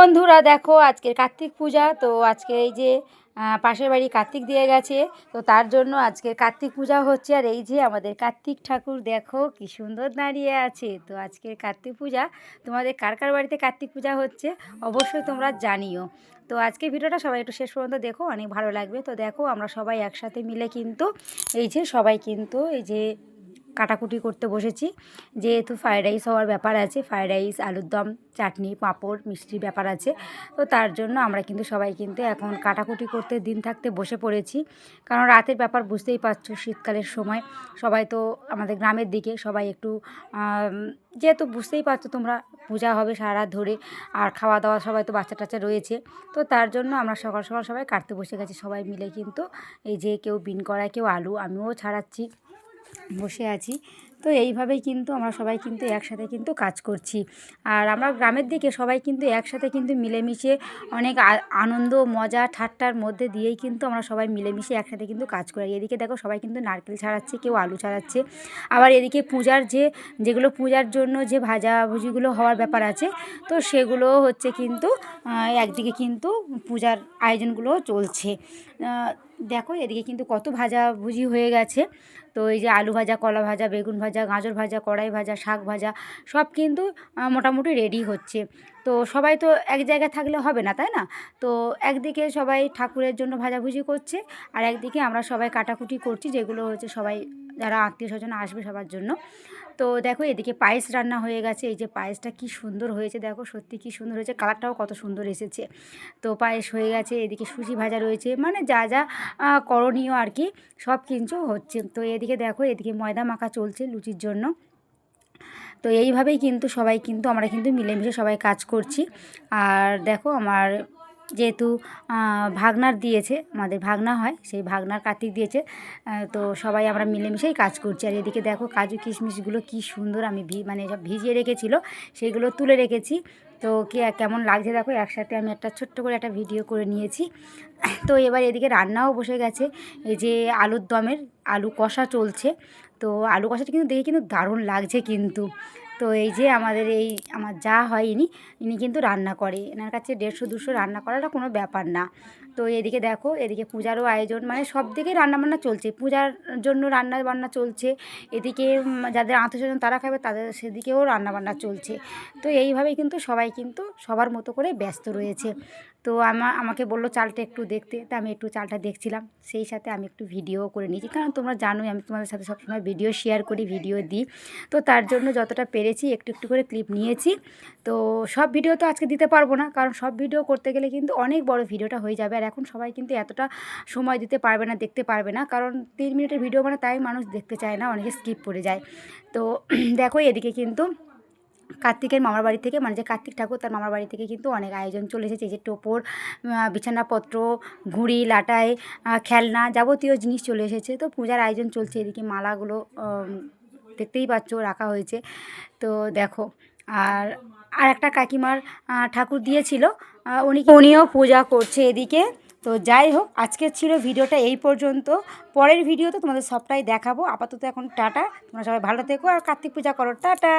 বন্ধুরা দেখো, আজকের কার্তিক পূজা। তো আজকে এই যে পাশের বাড়ি কার্তিক দিয়ে গেছে। তো তার জন্য আজকে কার্তিক পূজা হচ্ছে। আর এই যে আমাদের কার্তিক ঠাকুর, দেখো কি সুন্দর দাঁড়িয়ে আছে। তো আজকের কার্তিক পূজা, তোমাদের কার কার বাড়িতে কার্তিক পূজা হচ্ছে অবশ্যই তোমরা জানিও। তো আজকে ভিডিওটা সবাই একটু শেষ পর্যন্ত দেখো, অনেক ভালো লাগবে। তো দেখো, আমরা সবাই একসাথে মিলে কিন্তু, এই যে সবাই কিন্তু, এই যে কাটাকুটি করতে বসেছি। যেহেতু ফ্রায়েড রাইস হওয়ার ব্যাপার আছে, ফ্রায়েড রাইস, আলুর দম, চাটনি, পাঁপড়, মিষ্টির ব্যাপার আছে। তো তার জন্য আমরা কিন্তু সবাই কিন্তু এখন কাটাকুটি করতে দিন থাকতে বসে পড়েছি। কারণ রাতের ব্যাপার বুঝতেই পারছ, শীতকালের সময় সবাই তো আমাদের গ্রামের দিকে সবাই একটু যেহেতু বুঝতেই পারছ তোমরা, পূজা হবে সারা রাত ধরে আর খাওয়া দাওয়া সবাই তো বাচ্চা টাচ্চা রয়েছে। তো তার জন্য আমরা সকাল সকাল সবাই কাটতে বসে গেছি। সবাই মিলে কিন্তু এই যে কেউ বিন করায় কেউ আলু, আমিও ছাড়াচ্ছি। বসে আছি। তো এইভাবেই কিন্তু আমরা সবাই কিন্তু একসাথে কিন্তু কাজ করছি। আর আমরা গ্রামের দিকে সবাই কিন্তু একসাথে কিন্তু মিলেমিশে অনেক আনন্দ, মজা, ঠাট্টার মধ্যে দিয়েই কিন্তু আমরা সবাই মিলেমিশে একসাথে কিন্তু কাজ করি। এদিকে দেখো সবাই কিন্তু নারকেল ছাড়াচ্ছে, কেউ আলু ছাড়াচ্ছে। আবার এদিকে পূজার যে, যেগুলো পূজার জন্য যে ভাজাভুজিগুলো হওয়ার ব্যাপার আছে, তো সেগুলো হচ্ছে কিন্তু একদিকে কিন্তু পূজার আয়োজনগুলো চলছে। দেখো এদিকে কিন্তু কত ভাজাভুজি হয়ে গেছে। তো এই যে আলু ভাজা, কলা ভাজা, বেগুন ভাজা, গাজর ভাজা, কড়াই ভাজা, শাক ভাজা সব কিন্তু মোটামুটি রেডি হচ্ছে। তো সবাই তো এক জায়গায় থাকলে হবে না, তাই না? তো একদিকে সবাই ঠাকুরের জন্য ভাজাভুজি করছে, আর একদিকে আমরা সবাই কাটাকুটি করছি, যেগুলো হচ্ছে সবাই, যারা আত্মীয় স্বজন আসবে সবার জন্য। তো দেখো এদিকে পায়েস রান্না হয়ে গেছে। এই যে পায়েসটা কি সুন্দর হয়েছে দেখো, সত্যি কি সুন্দর হয়েছে, কালারটাও কত সুন্দর এসেছে। তো পায়েস হয়ে গেছে, এদিকে সুজি ভাজা রয়েছে মানে যা যা করণীয় আর কি, সব কিছু হচ্ছে। তো এদিকে দেখো, এদিকে ময়দা মাখা চলছে লুচির জন্য। তো এইভাবেই কিন্তু সবাই কিন্তু, আমরা কিন্তু মিলেমিশে সবাই কাজ করছি। আর দেখো আমার যেহেতু ভাগনার দিয়েছে, আমাদের ভাগনা হয়, সেই ভাগনার কার্তিক দিয়েছে তো সবাই আমরা মিলেমিশেই কাজ করছি। আর এদিকে দেখো কাজু কিশমিশগুলো কি সুন্দর আমি ভি মানে সব ভিজিয়ে রেখেছিল, সেগুলো তুলে রেখেছি। তো কে, কেমন লাগছে দেখো, একসাথে আমি একটা ছোট্ট করে একটা ভিডিও করে নিয়েছি। তো এবার এদিকে রান্নাও বসে গেছে, এই যে আলুর দমের আলু কষা চলছে। তো আলু কষাটা কিন্তু দেখে কিন্তু দারুণ লাগছে কিন্তু। তো এই যে আমাদের এই, আমার যা হয় ইনি ইনি কিন্তু রান্না করে। এনার কাছে দেড়শো, দুশো রান্না করাটা কোনো ব্যাপার না। তো এদিকে দেখো, এদিকে পূজারও আয়োজন মানে সব দিকেই রান্নাবান্না চলছে। পূজার জন্য রান্না বান্না চলছে। এদিকে যাদের আত্মীয়স্বজন তারা খাবে, তাদের সেদিকেও রান্নাবান্না চলছে। তো এইভাবেই কিন্তু সবাই কিন্তু সবার মতো করে ব্যস্ত রয়েছে। তো আমার আমাকে বলল, চালটা একটু দেখতে। তা আমি একটু চালটা দেখছিলাম। সেই সাথে আমি একটু ভিডিও করে নিয়েছি। কারণ তোমরা জানোই, আমি তোমাদের সাথে সবসময় ভিডিও শেয়ার করি, ভিডিও দিই। তো তার জন্য যতটা পেরেছি, একটু একটু করে ক্লিপ নিয়েছি। তো সব ভিডিও তো আজকে দিতে পারব না। কারণ সব ভিডিও করতে গেলে কিন্তু অনেক বড় ভিডিওটা হয়ে যাবে। আর এখন সবাই কিন্তু এতটা সময় দিতে পারবে না, দেখতে পারবে না। কারণ তিন মিনিটের ভিডিও মানে তাই মানুষ দেখতে চায় না, অনেকে স্কিপ করে যায়। তো দেখো, এদিকে কিন্তু কার্তিকের মামার বাড়ি থেকে মানে যে কার্তিক ঠাকুর তার মামার বাড়ি থেকে কিন্তু অনেক আয়োজন চলে এসেছে। যে টোপর বিছানাপত্র, ঘুড়ি, লাটাই খেলনা যাবতীয় জিনিস চলে এসেছে। তো পূজার আয়োজন চলছে, এদিকে মালাগুলো দেখতেই পাচ্ছ রাখা হয়েছে। তো দেখো, আর আর একটা কাকিমার ঠাকুর দিয়েছিল উনি উনিও পূজা করছে এদিকে। তো যাই হোক, আজকের ছিল ভিডিওটা এই পর্যন্ত। পরের ভিডিওতে তোমাদের সবটাই দেখাবো। আপাতত এখন টাটা, তোমরা সবাই ভালো থেকো আর কার্তিক পূজা করো। টাটা!